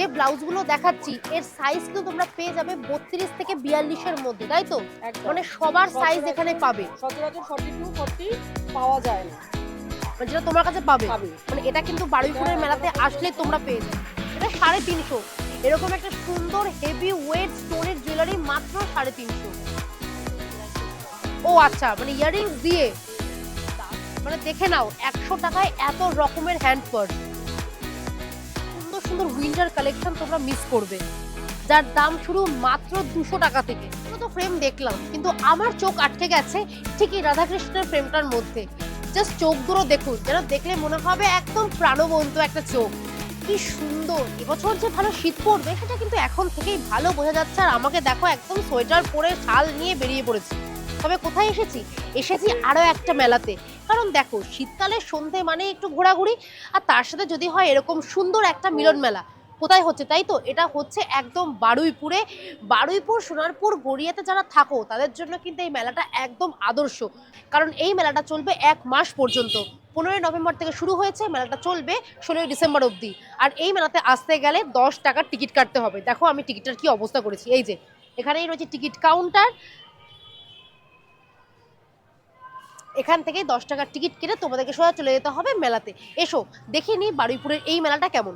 যে ব্লাউজগুলো দেখাচ্ছি এর সাইজ কিন্তু তোমরা পেয়ে যাবে বত্রিশ থেকে বিয়াল্লিশের মধ্যে তাই তো? মানে সবার সাইজ এখানে পাবে। সচরাচর ফর্টি টু ফর্টি পাওয়া যায় না। মানে যেটা তোমার কাছে পাবে। পাবে। মানে এটা কিন্তু বারুইপুরের মেলাতে আসলে তোমরা পেয়ে যাবে। এটা সাড়ে তিনশো। এরকম একটা সুন্দর হেভি ওয়েট স্টোনের জুয়েলারি মাত্র সাড়ে তিনশো। ও আচ্ছা মানে ইয়াররিংস দিয়ে। মানে দেখে নাও একশো টাকায় এত রকমের হ্যান্ড পার্স সুন্দর উইন্টার কালেকশন তোমরা মিস করবে। যার দাম শুরু মাত্র দুশো টাকা থেকে। তো ফ্রেম দেখলাম, কিন্তু আমার চোখ আটকে গেছে ঠিকই রাধাকৃষ্ণের ফ্রেমটার মধ্যে। জাস্ট চোখগুলো দেখুন, যেন দেখলে মনে হবে একদম প্রাণবন্ত একটা চোখ। কি সুন্দর, এবছর যে ভালো শীত পড়বে, সেটা কিন্তু এখন থেকেই ভালো বোঝা যাচ্ছে আর আমাকে দেখো একদম সোয়েটার পরে শাল নিয়ে বেরিয়ে পড়েছি। তবে কোথায় এসেছি? এসেছি আরও একটা মেলাতে। কারণ দেখো শীতকালের সন্ধে মানে একটু ঘোরাঘুরি, আর তার সাথে যদি হয় এরকম সুন্দর একটা মিলন মেলা। কোথায় হচ্ছে তাই তো? এটা হচ্ছে একদম বারুইপুরে। বারুইপুর, সোনারপুর, গড়িয়াতে যারা থাকো, তাদের জন্য কিন্তু এই মেলাটা একদম আদর্শ। কারণ এই মেলাটা চলবে এক মাস পর্যন্ত। পনেরোই নভেম্বর থেকে শুরু হয়েছে, মেলাটা চলবে ষোলোই ডিসেম্বর অবধি। আর এই মেলাতে আসতে গেলে দশ টাকার টিকিট কাটতে হবে। দেখো আমি টিকিটটার কি অবস্থা করেছি। এই যে, এখানেই রয়েছে টিকিট কাউন্টার। এখান থেকে দশ টাকার টিকিট কেটে তোমাদেরকে সোজা চলে যেতে হবে মেলাতে। এসো, দেখে নি বারুইপুরের এই মেলাটা কেমন।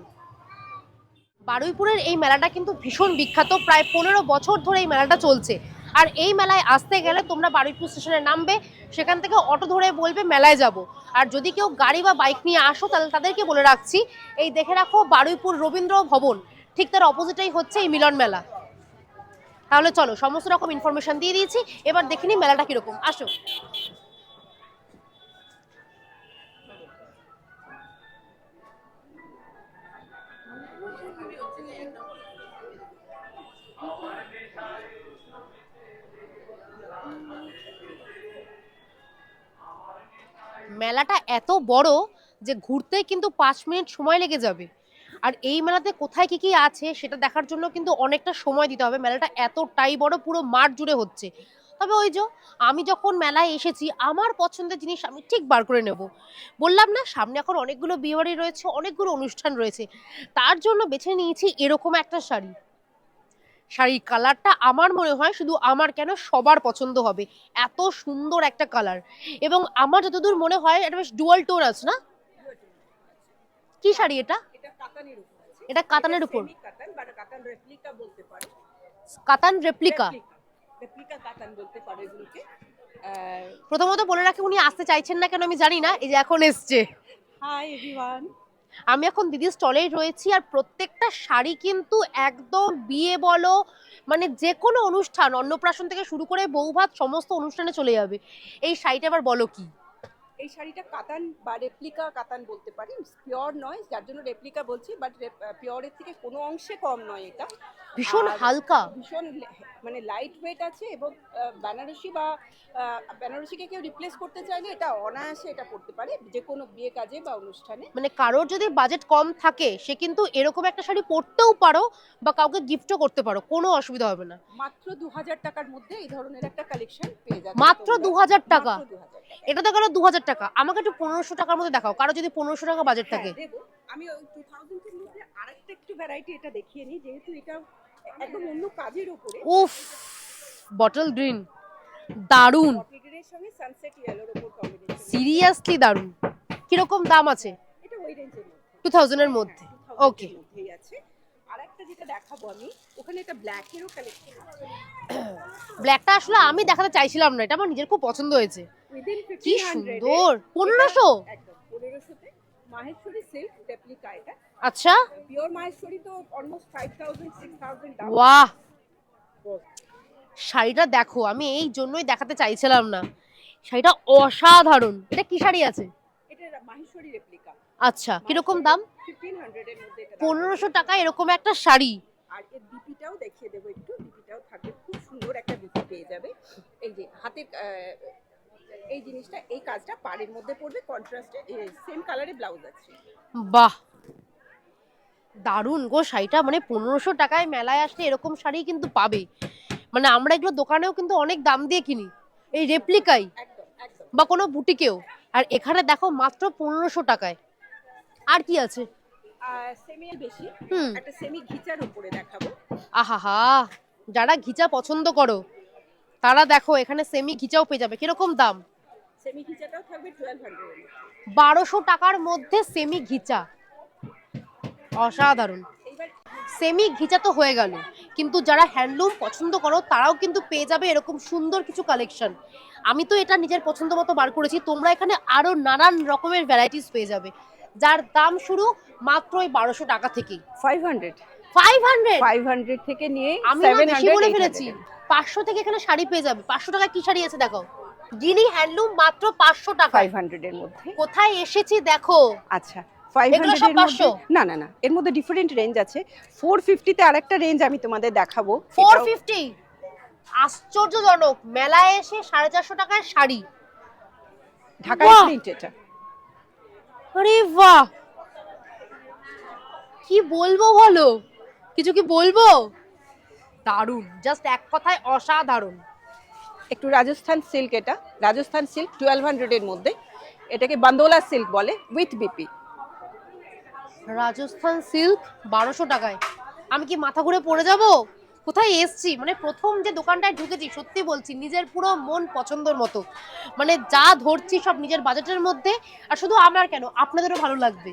বারুইপুরের এই মেলাটা কিন্তু ভীষণ বিখ্যাত, প্রায় পনেরো বছর ধরে এই মেলাটা চলছে। আর এই মেলায় আসতে গেলে তোমরা বারুইপুর স্টেশনে নামবে, সেখান থেকে অটো ধরে বলবে মেলায় যাব। আর যদি কেউ গাড়ি বা বাইক নিয়ে আসো, তাহলে তাদেরকে বলে রাখছি, এই দেখে রাখো বারুইপুর রবীন্দ্র ভবন। ঠিক তার অপোজিটেই হচ্ছে এই মিলন মেলা। তাহলে চলো, সমস্ত রকম ইনফরমেশন দিয়ে দিয়েছি, এবার দেখে নি মেলাটা কীরকম। আসো। মেলাটা এত বড় যে ঘুরতে কিন্তু পাঁচ মিনিট সময় লেগে যাবে। আর এই মেলাতে কোথায় কি কি আছে সেটা দেখার জন্য কিন্তু অনেকটা সময় দিতে হবে। মেলাটা এতটাই বড়, পুরো মাঠ জুড়ে হচ্ছে। তবে ওই যে আমি যখন মেলায় এসেছি, আমার পছন্দের জিনিস আমি ঠিক বার করে নেব। বললাম না, সামনে এখন অনেকগুলো বিয়েবাড়ি রয়েছে, অনেকগুলো অনুষ্ঠান রয়েছে। তার জন্য বেছে নিয়েছি এরকম একটা শাড়ি। শাড়ির কালারটা আমার মনে হয় শুধু আমার কেন সবার পছন্দ হবে। এত সুন্দর একটা কালার এবং আমার যতদূর মনে হয় এটা বেশ ডুয়াল টোন আছে না? কি শাড়ি এটা? এটা কাতানের উপর কাতান রেপ্লিকা প্রথমত বলে রাখি উনি আসতে চাইছেন না কেন আমি জানি না। এই যে এখন এসছে। হাই এভরিওয়ান আমি এখন দিদির স্টলেই রয়েছি আর প্রত্যেকটা শাড়ি কিন্তু একদম বিয়ে বলো মানে যে কোনো অনুষ্ঠান, অন্নপ্রাশন থেকে শুরু করে বৌভাত, সমস্ত অনুষ্ঠানে চলে যাবে। এই শাড়িটা আবার বলো কি? এই শাড়িটা কাতান বা রেপ্লিকা কাতান বলতে পারি। পিওর নয়, যার জন্য রেপ্লিকা বলছি বাট পিওরের থেকে কোনো অংশে কম নয় এটা। ভীষণ হালকা। ভীষণ মানে লাইট ওয়েট আছে এবং বেনারসি বা বেনারসিকে কেউ রিপ্লেস করতে চাইলে এটা অনায়াসে এটা করতে পারে যে কোনো বিয়ে কাজে বা অনুষ্ঠানে। মানে কারোর যদি বাজেট কম থাকে সে কিন্তু এরকম একটা শাড়ি পরতেও পারো বা কাউকে গিফটও করতে পারো কোনো অসুবিধা হবে না। মাত্র দু হাজার টাকার মধ্যে এই ধরনের একটা কালেকশন পেয়ে যাবে মাত্র। 2000 টাকা? মাত্র 2000 টাকা। এটা তো গেল দু হাজার টাকা। আমাকে একটু পনেরোশো টাকার মধ্যে দেখাও। কারও যদি পনেরোশো টাকা বাজেট থাকে। হ্যাঁ, আমি ওই টু থাউজেন্ডের মধ্যে আরেকটা একটু ভ্যারাইটি এটা দেখিয়ে নিই যেহেতু এটা একদম অন্য কাজের উপরে। উফ বটল গ্রিন দারুণ কপিডের সঙ্গে সানসেট ইয়েলোর উপর কম্বিনেশন সিরিয়াসলি দারুণ কীরকম দাম আছে? এটা ওই রেঞ্জের মধ্যে। টু থাউজেন্ডের মধ্যে। হ্যাঁ, 2000. এর মধ্যেই আছে। আর একটা যেটা দেখাবো আমি ওখানে একটা ব্ল্যাকেরও কালেকশন আছে। ব্ল্যাকটা আসলে আমি দেখাতে চাইছিলাম না এটা আমার নিজের খুব পছন্দ হয়েছে। কি সুন্দর। পনেরোশো? একদম পনেরোশোতে মাহেশ্বরী সিল্ক রেপ্লিকা এটা। আচ্ছা। পিওর মাহেশ্বরী তো almost five thousand six thousand দাম ওয়াহ শাড়িটা দেখো আমি এই জন্যই দেখাতে চাইছিলাম না। শাড়িটা অসাধারণ। এটা কি শাড়ি আছে? এটা মাহেশ্বরী রেপ্লিকা আচ্ছা কীরকম দাম? ফিফটিন হান্ড্রেডের মধ্যে এটা দাম। পনেরোশো টাকা এরকম একটা শাড়ি। আর এর ডিপিটাও দেখিয়ে দেবো একটু। ডিপিটাও থাকবে। খুব সুন্দর একটা ডিপি পেয়ে যাবে। এই যে হাতে এই জিনিসটা এই কাজটা পাড়ের মধ্যে পড়বে কন্ট্রাস্টে সেম কালারে ব্লাউজ আছে। বাহ! দারুণ গো শাড়িটা মানে পনেরোশো টাকায় মেলায় আসলে এরকম শাড়ি কিন্তু পাবে। মানে আমরা এগুলো দোকানেও কিন্তু অনেক দাম দিয়ে কিনি। এই রেপ্লিকাই বা কোনো বুটিকেও আর এখানে দেখো মাত্র পনেরোশো টাকায়। আর কি আছে? বেশি। একটা সেমি ঘিচার উপরে দেখাবো। আহাহা! যারা ঘিচা পছন্দ করো তারা দেখো এখানে সেমি ঘিচাও পেয়ে যাবে। কীরকম দাম? সেমি ঘিচাটাও থাকবে টুয়েলভ হান্ড্রেড বারোশো টাকার মধ্যে সেমি ঘিচা অসাধারণ। সেমি ঘিচা তো হয়ে গেল। কিন্তু যারা হ্যান্ডলুম পছন্দ করো তারাও কিন্তু পেয়ে যাবে এরকম সুন্দর কিছু কালেকশন আমি তো এটা নিজের পছন্দ মতো বার করেছি। তোমরা এখানে আরও নানান রকমের ভ্যারাইটিস পেয়ে যাবে। যার দাম শুরু মাত্র ওই বারোশো টাকা থেকেই। Five hundred five hundred five hundred থেকে নিয়ে আমি বেশি বলে ফেলেছি। পাঁচশো থেকে এখানে শাড়ি পেয়ে যাবে। পাঁচশো টাকা কি শাড়ি আছে দেখো গিনি হ্যান্ডলুম মাত্র পাঁচশো টাকা ফাইভ হান্ড্রেডের মধ্যে। কোথায় এসেছি দেখো। আচ্ছা ফাইভ 500? না না না এর মধ্যে ডিফারেন্ট রেঞ্জ আছে। ফোর ফিফটিতে আরেকটা রেঞ্জ আমি তোমাদের দেখাবো। ফোর ফিফটি আশ্চর্যজনক। মেলায় এসে সাড়ে চারশো টাকার শাড়ি। বাহ! প্রিন্ট এটা। আরে বাহ! কি বলব বলো? কিছু কি বলব? দারুণ। জাস্ট এক কথায় অসাধারণ। একটু রাজস্থান সিল্ক এটা। রাজস্থান সিল্ক টুয়েলভ হান্ড্রেডের মধ্যে। এটাকে বান্দোলা সিল্ক বলে উইথ বিপি রাজস্থান সিল্ক বারোশো টাকায়। আমি কি মাথা ঘুরে পড়ে যাব? কোথায় এসছি? মানে প্রথম যে দোকানটায় ঢুকেছি সত্যি বলছি নিজের পুরো মন পছন্দের মতো। মানে যা ধরছি সব নিজের বাজেটের মধ্যে আর শুধু আমার কেন আপনাদেরও ভালো লাগবে।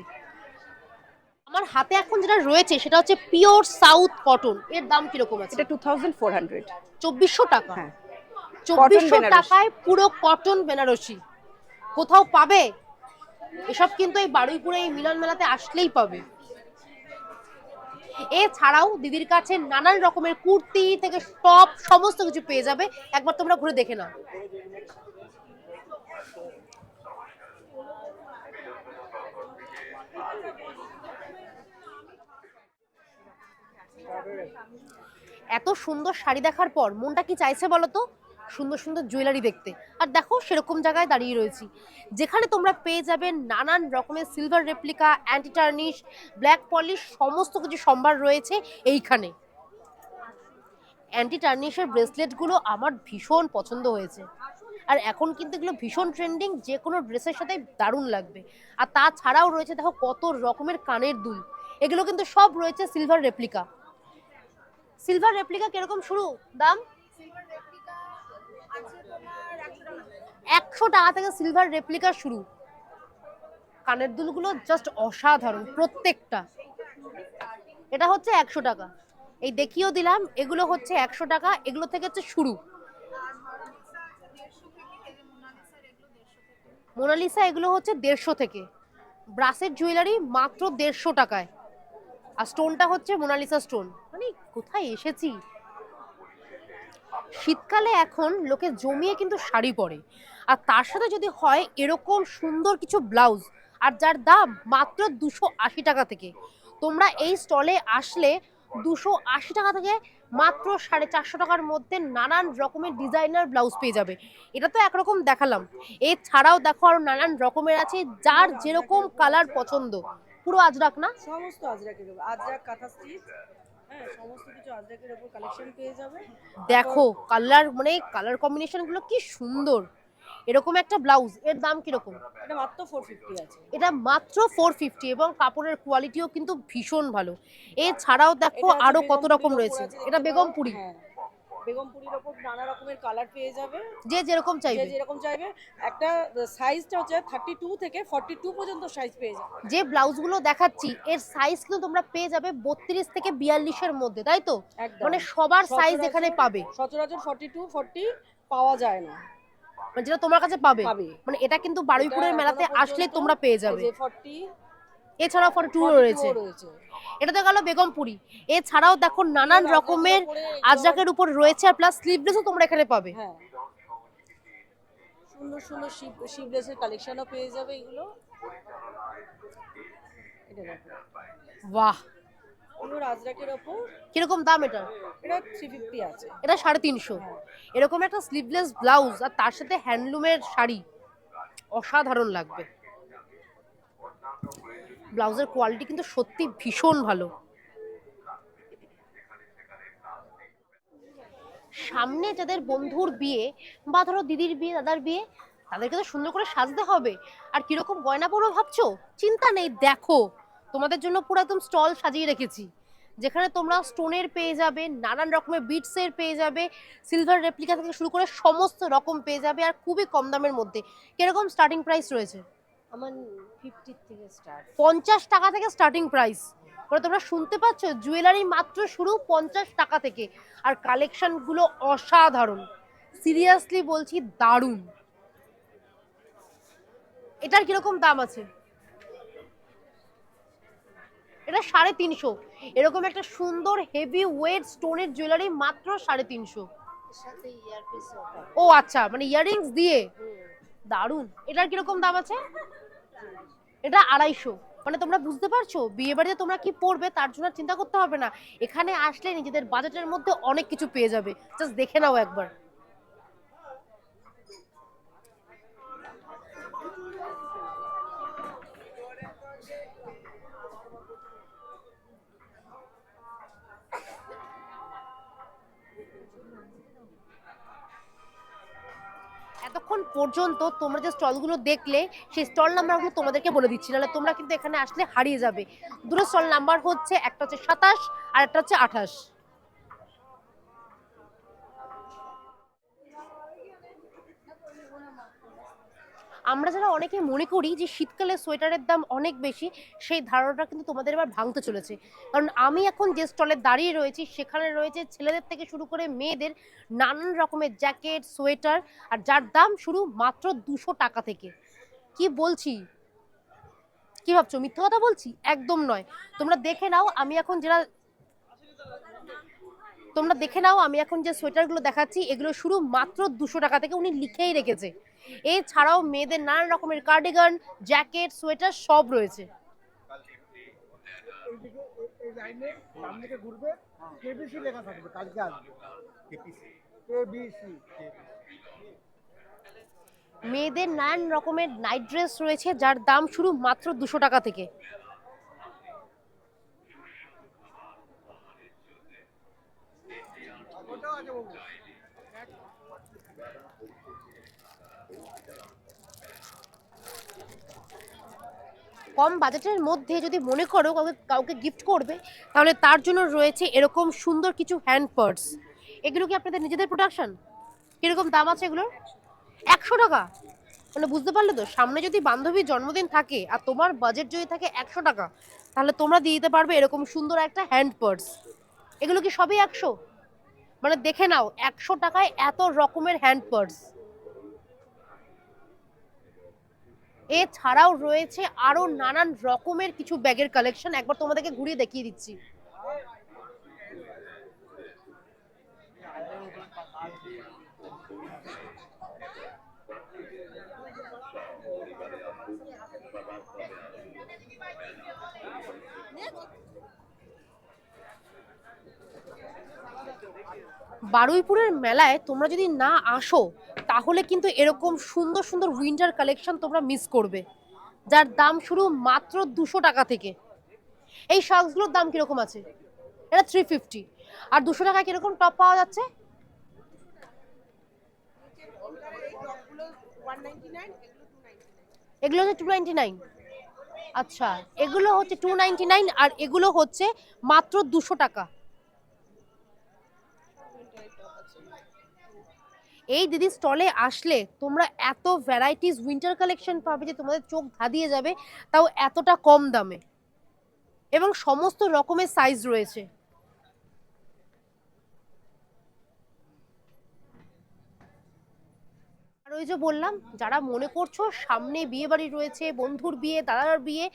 আমার হাতে এখন যেটা রয়েছে সেটা হচ্ছে পিওর সাউথ কটন এর দাম কীরকম আছে? এটা টু থাউজেন্ড ফোর হান্ড্রেড চব্বিশশো টাকা। হ্যাঁ। চব্বিশশো টাকায় পুরো কটন বেনারসি। কোথাও পাবে? এসব কিন্তু এই বারুইপুরে এই মিলন মেলাতে আসলেই পাবে। এছাড়াও দিদির কাছে নানান রকমের কুর্তি থেকে টপ সমস্ত কিছু পেয়ে যাবে। একবার তোমরা ঘুরে দেখে নাও। এত সুন্দর শাড়ি দেখার পর মনটা কি চাইছে বলো তো? সুন্দর সুন্দর জুয়েলারি দেখতে। আর দেখো, সেরকম জায়গায় দাঁড়িয়ে রয়েছি। যেখানে তোমরা পেয়ে যাবে নানান রকমের silver replica anti tarnish black polish সমস্ত কিছু সম্ভার রয়েছে এইখানে। অ্যান্টি টার্নিশের ব্রেসলেটগুলো আমার ভীষণ পছন্দ হয়েছে। আর এখন কিন্তু এগুলো ভীষণ ট্রেন্ডিং যে কোনো ড্রেসের সাথে দারুণ লাগবে। আর তাছাড়াও রয়েছে দেখো, কত রকমের কানের দুল। এগুলো কিন্তু সব রয়েছে সিলভার রেপ্লিকা সিলভার রেপ্লিকা কীরকম শুরু? দাম? একশো টাকা থেকে সিলভার রেপ্লিকা শুরু। কানের দুলগুলো জাস্ট অসাধারণ, প্রত্যেকটা। এটা হচ্ছে একশো টাকা। এই দেখিয়েও দিলাম, এগুলো হচ্ছে একশো টাকা, এগুলো থেকে হচ্ছে শুরু। মোনালিসা, এগুলো হচ্ছে দেড়শো থেকে। ব্রাসের জুয়েলারি মাত্র দেড়শো টাকায়। আর স্টোনটা হচ্ছে মোনালিসা স্টোন। মানে কোথায় এসেছি? শীতকালে এখন লোকে জমিয়ে কিন্তু শাড়ি পরে। আর তার সাথে যদি হয় এরকম সুন্দর কিছু ব্লাউজ আর যার দাম মাত্র দুশো আশি টাকা থেকে। তোমরা এই স্টলে আসলে দুশো আশি টাকা থেকে মাত্র সাড়ে চারশো টাকার মধ্যে নানান রকমের ডিজাইনার ব্লাউজ পেয়ে যাবে। এটা তো একরকম দেখালাম। এছাড়াও দেখো আরও নানান রকমের আছে যার যেরকম কালার পছন্দ। পুরো আজরাক না? সমস্ত আজরাকের আজরাক কাঁথা স্টিচ হ্যাঁ যাবে। দেখো কালার মানে কালার কম্বিনেশনগুলো কি সুন্দর। এরকম একটা ব্লাউজ এর দাম কীরকম? এটা মাত্র ফোর ফিফটি আছে। এটা মাত্র ফোর ফিফটি এবং কাপড়ের কোয়ালিটিও কিন্তু ভীষণ ভালো। এছাড়াও দেখো আরও কত রকম রয়েছে। এটা বেগমপুরি। পারো। হ্যাঁ বেগমপুরির ওপর নানা রকমের কালার পেয়ে যাবে। যে যেরকম যে চাইবে। যেরকম চাইবে একটা সাইজটা হচ্ছে থার্টি টু থেকে ফর্টি টু পর্যন্ত সাইজ পেয়ে যাবে। যে ব্লাউজগুলো দেখাচ্ছি এর সাইজ কিন্তু তোমরা পেয়ে যাবে বত্রিশ থেকে বিয়াল্লিশের মধ্যে তাই তো? মানে সবার সাইজ এখানে পাবে। সচরাচর ফর্টি টু ফর্টি পাওয়া যায় না। মানে যেটা তোমার কাছে পাবে। মানে এটা কিন্তু বারুইপুরের মেলাতে আসলে তোমরা পেয়ে যাবে। এছাড়াও ফর টু রয়েছে। এটা তো গেল বেগমপুরি। এছাড়াও দেখো নানান রকমের আজরাকের উপর রয়েছে আর প্লাস স্লিভলেসও তোমরা এখানে পাবে। হ্যাঁ। সুন্দর সুন্দর শিপ শিপলেসের কালেকশনও পেয়ে যাবে এগুলো। বাহ! ওপর? কীরকম দাম এটা? এটা থ্রি ফিফটি আছে। এটা সাড়ে তিনশো। এরকম একটা স্লিভলেস ব্লাউজ আর তার সাথে হ্যান্ডলুমের শাড়ি অসাধারণ লাগবে। ব্লাউজের কোয়ালিটি কিন্তু সত্যি ভীষণ ভালো। সামনে যাদের বন্ধুর বিয়ে বা ধরো দিদির বিয়ে দাদার বিয়ে তাদেরকে তো সুন্দর করে সাজতে হবে। আর কীরকম গয়না পরবো ভাবছ? চিন্তা নেই দেখো। তোমাদের জন্য পুরো একদম স্টল সাজিয়ে রেখেছি। যেখানে তোমরা স্টোনের পেয়ে যাবে নানান রকমের বিটসের পেয়ে যাবে সিলভার রেপ্লিকা থেকে শুরু করে সমস্ত রকম পেয়ে যাবে আর খুবই কম দামের মধ্যে। কীরকম স্টার্টিং প্রাইস রয়েছে? আমার ফিফটির থেকে স্টার্ট পঞ্চাশ টাকা থেকে স্টার্টিং প্রাইস মানে তোমরা শুনতে পাচ্ছ জুয়েলারি মাত্র শুরু পঞ্চাশ টাকা থেকে। আর কালেকশনগুলো অসাধারণ। সিরিয়াসলি বলছি দারুণ। এটার কীরকম দাম আছে? এটা সাড়ে তিনশো। এরকম একটা সুন্দর হেভি ওয়েট স্টোনের জুয়েলারি মাত্র সাড়ে তিনশো। ও আচ্ছা মানে ইয়াররিংস দিয়ে? দারুণ। এটার কীরকম দাম আছে? এটা আড়াইশো। মানে তোমরা বুঝতে পারছ? বিয়ে বাড়িতে তোমরা কি পড়বে তার জন্য আর চিন্তা করতে হবে না। এখানে আসলে নিজেদের বাজেটের মধ্যে অনেক কিছু পেয়ে যাবে। জাস্ট দেখে নাও একবার। এতক্ষণ পর্যন্ত তোমরা যে স্টলগুলো দেখলে, সেই স্টল নাম্বারগুলো তোমাদেরকে বলে দিচ্ছি, নাহলে তোমরা কিন্তু এখানে আসলে হারিয়ে যাবে। দুটো স্টল নাম্বার হচ্ছে, একটা হচ্ছে সাতাশ আর একটা হচ্ছে আঠাশ। আমরা যারা অনেকে মনে করি যে শীতকালে সোয়েটারের দাম অনেক বেশি, সেই ধারণাটা কিন্তু তোমাদের এবার ভাঙতে চলেছে। কারণ আমি এখন যে স্টলে দাঁড়িয়ে রয়েছি, সেখানে রয়েছে ছেলেদের থেকে শুরু করে মেয়েদের নানান রকমের জ্যাকেট, সোয়েটার, আর যার দাম শুরু মাত্র দুশো টাকা থেকে। কি বলছি? কি ভাবছ? মিথ্যা কথা বলছি? একদম নয়। তোমরা দেখে নাও, আমি এখন যারা তোমরা দেখে নাও, আমি এখন যে সোয়েটারগুলো দেখাচ্ছি, এগুলো শুরু মাত্র দুশো টাকা থেকে উনি লিখেই রেখেছে। এছাড়াও মেয়েদের নানান রকমের কার্ডিগান জ্যাকেট সোয়েটার সব রয়েছে। মেয়েদের নানান রকমের নাইট ড্রেস রয়েছে, যার দাম শুরু মাত্র দুশো টাকা থেকে। কম বাজেটের মধ্যে যদি মনে করো কাউকে কাউকে গিফট করবে, তাহলে তার জন্য রয়েছে এরকম সুন্দর কিছু হ্যান্ড পার্স এগুলো কি আপনাদের নিজেদের প্রোডাকশন কীরকম দাম আছে এগুলোর? একশো টাকা। মানে বুঝতে পারলে তো, সামনে যদি বান্ধবীর জন্মদিন থাকে আর তোমার বাজেট যদি থাকে একশো টাকা, তাহলে তোমরা দিয়ে দিতে পারবে এরকম সুন্দর একটা হ্যান্ড পার্স এগুলো কি সবই একশো? মানে দেখে নাও, একশো টাকায় এত রকমের হ্যান্ড পার্স এছাড়াও রয়েছে আরও নানান রকমের কিছু ব্যাগের কালেকশন একবার তোমাদেরকে ঘুরিয়ে দেখিয়ে দিচ্ছি। বারুইপুরের মেলায় তোমরা যদি না আসো, তাহলে কিন্তু এরকম সুন্দর সুন্দর উইন্টার কালেকশন তোমরা মিস করবে। যার দাম শুরু মাত্র দুশো টাকা থেকে। এই শার্টসগুলোর দাম কীরকম আছে? এটা থ্রি ফিফটি আর দুশো টাকায় কীরকম টপ পাওয়া যাচ্ছে? এগুলো হচ্ছে টু নাইনটি নাইন আচ্ছা এগুলো হচ্ছে টু নাইনটি নাইন আর এগুলো হচ্ছে মাত্র দুশো টাকা। এই দিদি স্টলে আসলে তোমরা এত ভ্যারাইটিস উইন্টার কালেকশন পাবে যে তোমাদের চোখ ধাঁধিয়ে যাবে, তাও এতটা কম দামে। এবং সমস্ত রকমের সাইজ রয়েছে। আর ওই যে বললাম, যারা মনে করছ সামনে বিয়ে বাড়ি রয়েছে, বন্ধুর বিয়ে, দাদার বিয়ে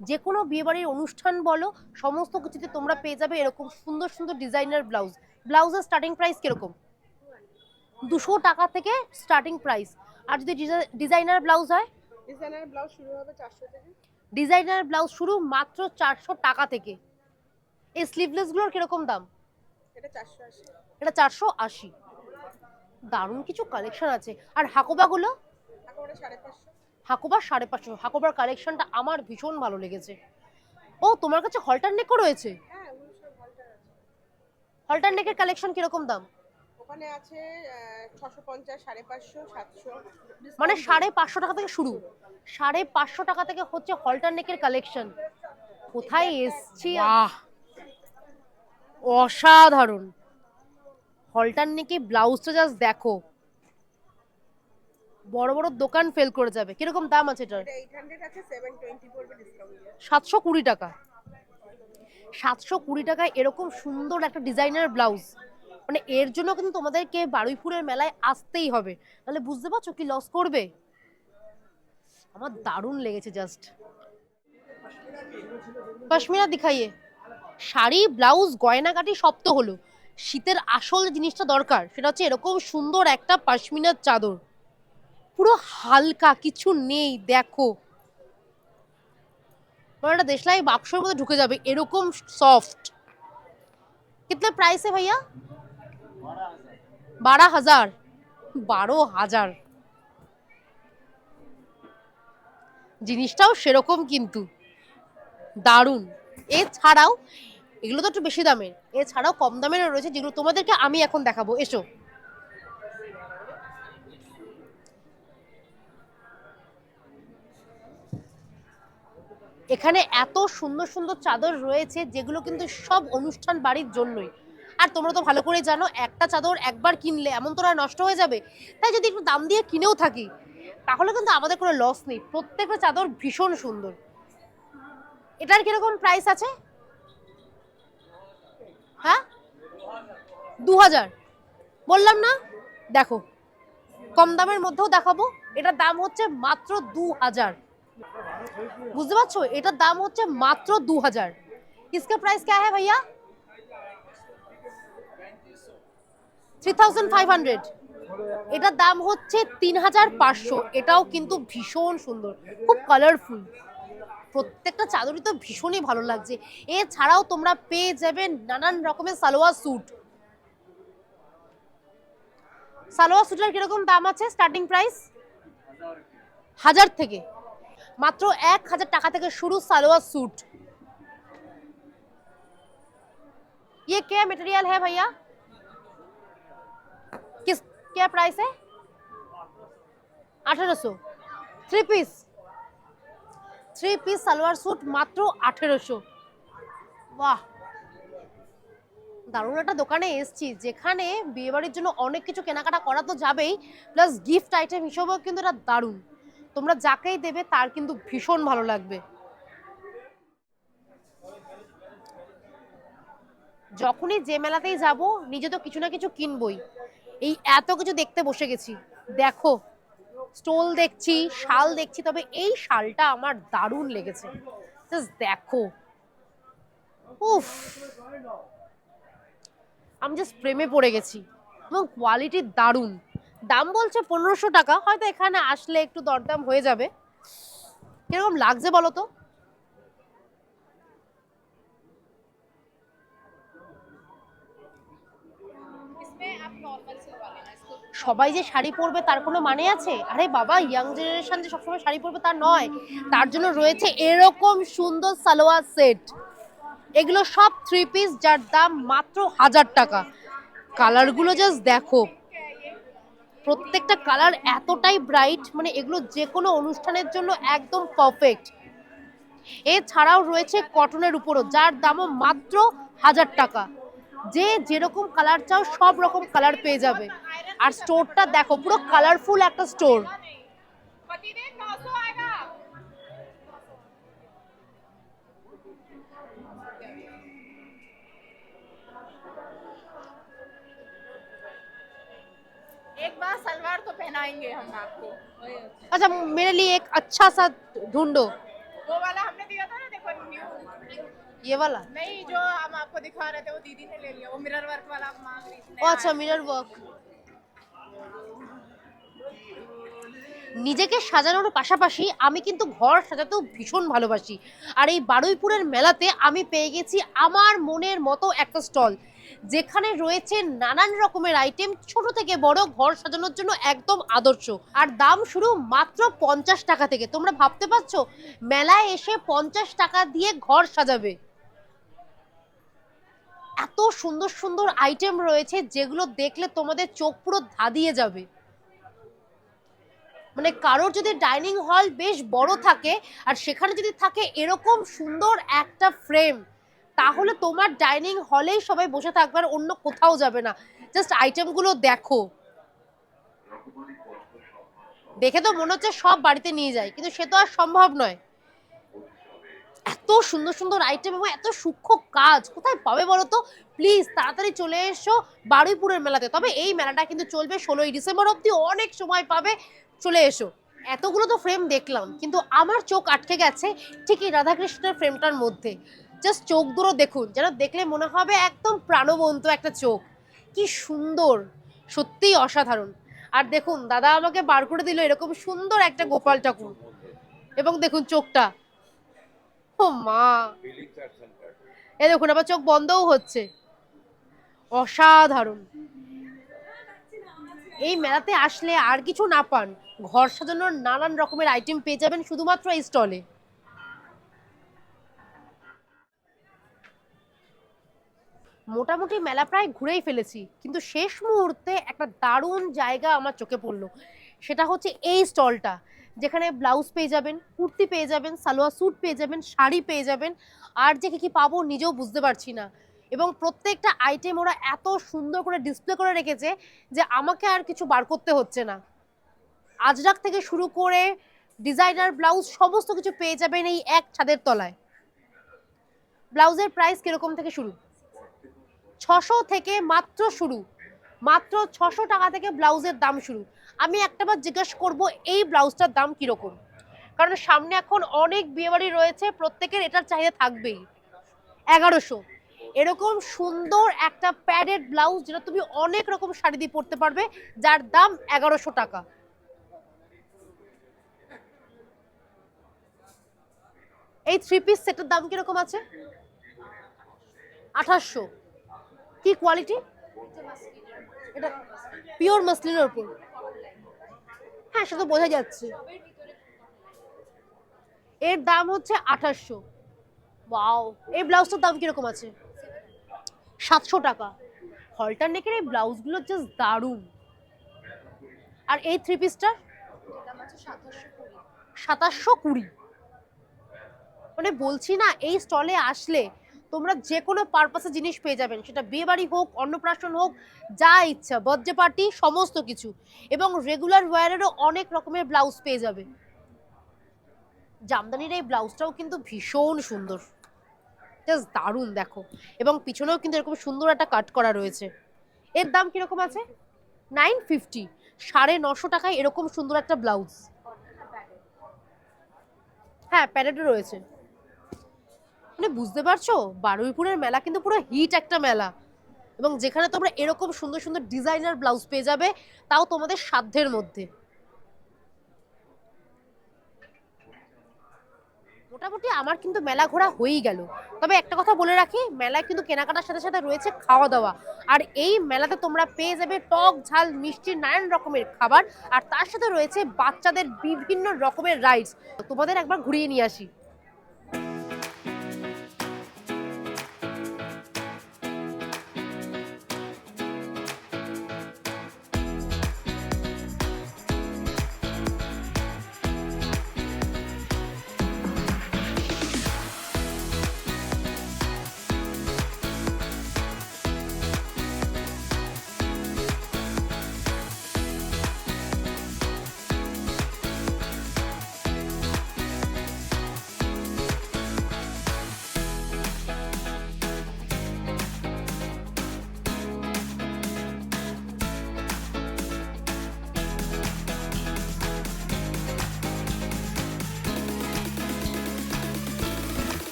যে কোনো বিয়ে বাড়ির অনুষ্ঠান বলো, সমস্ত কিছুতে তোমরা পেয়ে যাবে এরকম সুন্দর সুন্দর ডিজাইনার ব্লাউজ ব্লাউজের স্টার্টিং প্রাইস কীরকম? দুশো টাকা থেকে স্টার্টিং প্রাইস আর যদি ডিজাইনার ব্লাউজ হয়? ডিজাইনার ব্লাউজ শুরু হবে চারশো থেকে ডিজাইনার ব্লাউজ শুরু মাত্র চারশো টাকা থেকে। এই স্লিভলেসগুলোর কীরকম দাম? এটা চারশো আশি। দারুণ কিছু কালেকশন আছে। আর হাকোবাগুলো একেবারে সাড়ে পাঁচশো। হাকোবার সাড়ে পাঁচশো। হাকোবার কালেকশনটা আমার ভীষণ ভালো লেগেছে। ও তোমার কাছে হলটার নেকও রয়েছে? হলটার নেকের কালেকশন কীরকম দাম? ওখানে আছে ছশো পঞ্চাশ সাড়ে পাঁচশো সাতশো। মানে সাড়ে পাঁচশো টাকা থেকে শুরু। সাড়ে পাঁচশো টাকা থেকে হচ্ছে হলটার নেকের কালেকশন কোথায় এসছি আহ অসাধারণ। হলটার নাকি ব্লাউজটা জাস্ট দেখো। বড় বড় দোকান ফেল করে যাবে। কীরকম দাম আছে এটার? সাতশো কুড়ি টাকা। সাতশো কুড়ি টাকায় এরকম সুন্দর একটা ডিজাইনার ব্লাউজ মানে এর জন্য কিন্তু তোমাদেরকে বারুইপুরের মেলায় আসতেই হবে। তাহলে বুঝতে পারছ কি লস করবে? আমার দারুণ লেগেছে জাস্ট কাশ্মীরা দেখাইয়ে। শাড়ি ব্লাউজ গয়নাকাটি সব তো হলো। শীতের আসল জিনিসটা দরকার, সেটা হচ্ছে এরকম সুন্দর একটা পাশমিনার চাদর। পুরো হালকা, কিছু নেই, দেখো। একটা দেশলাই বাক্সর মধ্যে ঢুকে যাবে, এরকম সফট কিতনা প্রাইস হ্যাঁ ভাইয়া? বারো হাজার। বারো হাজার। জিনিসটাও সেরকম কিন্তু। দারুণ। এছাড়াও, এগুলো তো একটু বেশি দামের। এছাড়াও কম দামের রয়েছে যেগুলো তোমাদেরকে আমি এখন দেখাবো। এসো। এখানে এত সুন্দর সুন্দর চাদর রয়েছে যেগুলো কিন্তু সব অনুষ্ঠান বাড়ির জন্যই। আর তোমরা তো ভালো করে জানো একটা চাদর একবার কিনলে এমন তো আর নষ্ট হয়ে যাবে তাই যদি একটু দাম দিয়ে কিনেও থাকি তাহলে কিন্তু আমাদের কোনো লস নেই প্রত্যেকটা চাদর ভীষণ সুন্দর এটার কিরকম প্রাইস আছে হ্যাঁ দু হাজার বললাম না দেখো কম দামের মধ্যেও দেখাবো এটার দাম হচ্ছে মাত্র দু হাজার বুঝতে পারছো এটার দাম হচ্ছে মাত্র দু হাজার इसका प्राइस क्या है भैया থ্রি থাউজেন্ড ফাইভ হান্ড্রেড এটার দাম হচ্ছে তিন হাজার পাঁচশো এটাও কিন্তু ভীষণ সুন্দর খুব কালারফুল প্রত্যেকটা চাদরই তো ভীষণই ভালো লাগছে এছাড়াও তোমরা পেয়ে যাবে নানান রকমের সালোয়ার স্যুট সালোয়ার স্যুটের কিরকম দাম আছে স্টার্টিং প্রাইস হাজার থেকে মাত্র এক হাজার টাকা থেকে শুরু সালোয়ার স্যুট ये क्या मटेरियल है भैया किस क्या प्राइस है আঠেরোশো three piece three piece salwar suit মাত্র আঠেরোশো বাহ দারুণ একটা দোকানে এসছি যেখানে বিয়েবাড়ির জন্য অনেক কিছু কেনাকাটা করা তো যাবেই প্লাস গিফট আইটেম হিসেবেও কিন্তু এটা দারুণ তোমরা যাকেই দেবে তার কিন্তু ভীষণ ভালো লাগবে যখনই যে মেলাতেই যাব নিজে তো কিছু না কিছু কিনবই এই এত কিছু দেখতে বসে গেছি। দেখো, স্টোল দেখছি, শাল দেখছি, তবে এই শালটা আমার দারুণ লেগেছে। জাস্ট দেখো। উফ। আমি জাস্ট প্রেমে পড়ে গেছি। এবং কোয়ালিটি দারুণ। দাম বলছে পনেরোশো টাকা, হয়তো এখানে আসলে একটু দরদাম হয়ে যাবে। কীরকম লাগছে বলো তো? সবাই যে শাড়ি পরবে তার কোনো মানে আছে? আরে বাবা ইয়াং জেনারেশন যে সবসময় শাড়ি পরবে তা নয়। তার জন্য রয়েছে এরকম সুন্দর সালোয়ার সেট। এগুলো সব থ্রি পিস যার দাম মাত্র হাজার টাকা। কালারগুলো জাস্ট দেখো। প্রত্যেকটা কালার এতটাই ব্রাইট মানে এগুলো যে কোনো অনুষ্ঠানের জন্য একদম পারফেক্ট এছাড়াও রয়েছে কটনের উপরও, যার দামও মাত্র হাজার টাকা। যে যেরকম কালার চাও সব রকম কালার পেয়ে যাবে আর স্টোরটা দেখো পুরো কালারফুল একটা স্টোর एक बार सलवार तो पहनाएंगे हम आपको अच्छा मेरे लिए एक अच्छा सा ढूंढो वो वाला हमने दिया था ना देखो न्यू ये वाला नहीं जो हम आपको दिखा रहे थे वो दीदी ने ले लिया वो मिरर वर्क वाला आप मांग रही थी ও আচ্ছা মিরর ওয়ার্ক নিজেকে সাজানোর পাশাপাশি আমি কিন্তু ঘর সাজাতেও ভীষণ ভালোবাসি আর এই বারুইপুরের মেলাতে আমি পেয়ে গেছি আমার মনের মতো একটা স্টল যেখানে রয়েছে নানান রকমের আইটেম ছোট থেকে বড় ঘর সাজানোর জন্য একদম আদর্শ আর দাম শুরু মাত্র পঞ্চাশ টাকা থেকে তোমরা ভাবতে পারছো মেলায় এসে পঞ্চাশ টাকা দিয়ে ঘর সাজাবে এত সুন্দর সুন্দর আইটেম রয়েছে যেগুলো দেখলে তোমাদের চোখ পুরো ধাঁধিয়ে যাবে। মানে কারোর যদি ডাইনিং হল বেশ বড় থাকে আর সেখানে যদি থাকে এরকম সুন্দর একটা ফ্রেম তাহলে তোমার ডাইনিং হলেই সবাই বসে থাকবে আর অন্য কোথাও যাবে না। জাস্ট আইটেমগুলো দেখো। দেখে তো মনে হচ্ছে সব বাড়িতে নিয়ে যায়, কিন্তু সে তো আর সম্ভব নয়। এত সুন্দর সুন্দর আইটেম এবং এত সূক্ষ্ম কাজ কোথায় পাবে বলো তো প্লিজ তাড়াতাড়ি চলে এসো বারুইপুরের মেলাতে। তবে এই মেলাটা কিন্তু চলবে ষোলোই ডিসেম্বর অবধি, অনেক সময় পাবে। চলে এসো। এতগুলো তো ফ্রেম দেখলাম, কিন্তু আমার চোখ আটকে গেছে ঠিক এই রাধাকৃষ্ণের ফ্রেমটার মধ্যে। জাস্ট চোখ দুটো দেখুন, যেন দেখলে মনে হবে একদম প্রাণবন্ত একটা চোখ। কি সুন্দর, সত্যিই অসাধারণ। আর দেখুন, দাদা আমাকে বার করে দিল এরকম সুন্দর একটা গোপাল ঠাকুর। এবং দেখুন চোখটা ও মা। এ দেখুন, আবার চোখ বন্ধও হচ্ছে। অসাধারণ। এই মেলাতে আসলে আর কিছু না পান। ঘর সাজানোর নানান রকমের আইটেম পেয়ে যাবেন শুধুমাত্র এই স্টলে মোটামুটি মেলা প্রায় ঘুরেই ফেলেছি, কিন্তু শেষ মুহূর্তে একটা দারুণ জায়গা আমার চোখে পড়ল। সেটা হচ্ছে এই স্টলটা যেখানে ব্লাউজ পেয়ে যাবেন, কুর্তি পেয়ে যাবেন, সালোয়ার স্যুট পেয়ে যাবেন, শাড়ি পেয়ে যাবেন, আর যে কি কি পাবো নিজেও বুঝতে পারছি না। এবং প্রত্যেকটা আইটেম ওরা এত সুন্দর করে ডিসপ্লে করে রেখেছে যে আমাকে আর কিছু বার করতে হচ্ছে না। আজরাক থেকে শুরু করে ডিজাইনার ব্লাউজ সমস্ত কিছু পেয়ে যাবেন এই এক ছাদের তলায়। ব্লাউজের প্রাইস কীরকম থেকে শুরু? ছশো থেকে মাত্র শুরু। মাত্র ছশো টাকা থেকে ব্লাউজের দাম শুরু। আমি একটাবার জিজ্ঞেস করব, এই ব্লাউজটার দাম কীরকম? কারণ সামনে এখন অনেক বিয়েবাড়ি রয়েছে, প্রত্যেকের এটার চাহিদা থাকবেই। এগারোশো। এরকম সুন্দর একটা প্যাডেড ব্লাউজ যেটা তুমি অনেক রকম শাড়ি দিয়ে পরতে পারবে, যার দাম এগারোশো টাকা। এই থ্রি পিস সেটের দাম কীরকম আছে? আঠাশশো কি কোয়ালিটি এটা পিওর মাসলিনের উপর। হ্যাঁ সেটা বোঝা যাচ্ছে। এর দাম হচ্ছে আঠাশশো। ওয়াও, এই ব্লাউজটার দাম কীরকম আছে? সাতশো টাকা। হলটার নেকের এই ব্লাউজগুলো জাস্ট দারুণ। আর এই থ্রি পিসটার সাতাশশো কুড়ি। মানে বলছি না, এই স্টলে আসলে তোমরা যে কোনো পারপাসে জিনিস পেয়ে যাবেন। সেটা বিয়ে বাড়ি হোক, অন্নপ্রাশন হোক, যা ইচ্ছা বার্থডে পার্টি সমস্ত কিছু। এবং রেগুলার ওয়্যারেরও অনেক রকমের ব্লাউজ পেয়ে যাবে। জামদানির এই ব্লাউজটাও কিন্তু ভীষণ সুন্দর। জাস্ট দারুণ, দেখো। এবং পিছনেও কিন্তু এরকম সুন্দর একটা কাট করা রয়েছে। এর দাম কীরকম আছে? নাইন ফিফটি সাড়ে নশো টাকায় এরকম সুন্দর একটা ব্লাউজ হ্যাঁ প্যারেডও রয়েছে। মানে বুঝতে পারছ? বারুইপুরের মেলা কিন্তু পুরো হিট একটা মেলা। এবং যেখানে তোমরা এরকম সুন্দর সুন্দর ডিজাইনার ব্লাউজ পেয়ে যাবে, তাও তোমাদের সাধ্যের মধ্যে। মোটামুটি আমার কিন্তু মেলা ঘোরা হয়েই গেল। তবে একটা কথা বলে রাখি, মেলায় কিন্তু কেনাকাটার সাথে সাথে রয়েছে খাওয়া দাওয়া আর এই মেলাতে তোমরা পেয়ে যাবে টক, ঝাল, মিষ্টি, নানান রকমের খাবার। আর তার সাথে রয়েছে বাচ্চাদের বিভিন্ন রকমের রাইডস তোমাদের একবার ঘুরিয়ে নিয়ে আসি।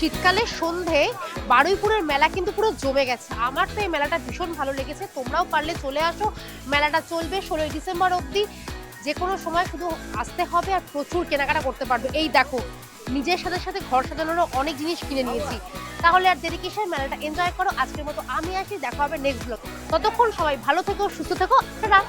শীতকালে সন্ধে, বারুইপুরের মেলা কিন্তু পুরো জমে গেছে। আমার তো এই মেলাটা ভীষণ ভালো লেগেছে। তোমরাও পারলে চলে আসো। মেলাটা চলবে ষোলোই ডিসেম্বর অবধি। যে কোনো সময় শুধু আসতে হবে আর প্রচুর কেনাকাটা করতে পারবে। এই দেখো, নিজের সাথে সাথে ঘর সাজানোরও অনেক জিনিস কিনে নিয়েছি। তাহলে আর দেরি কিসের? মেলাটা এনজয় করো। আজকের মতো আমি আসি। দেখা হবে নেক্সট ব্লগ ততক্ষণ সবাই ভালো থেকো, সুস্থ থেকো। টাটা!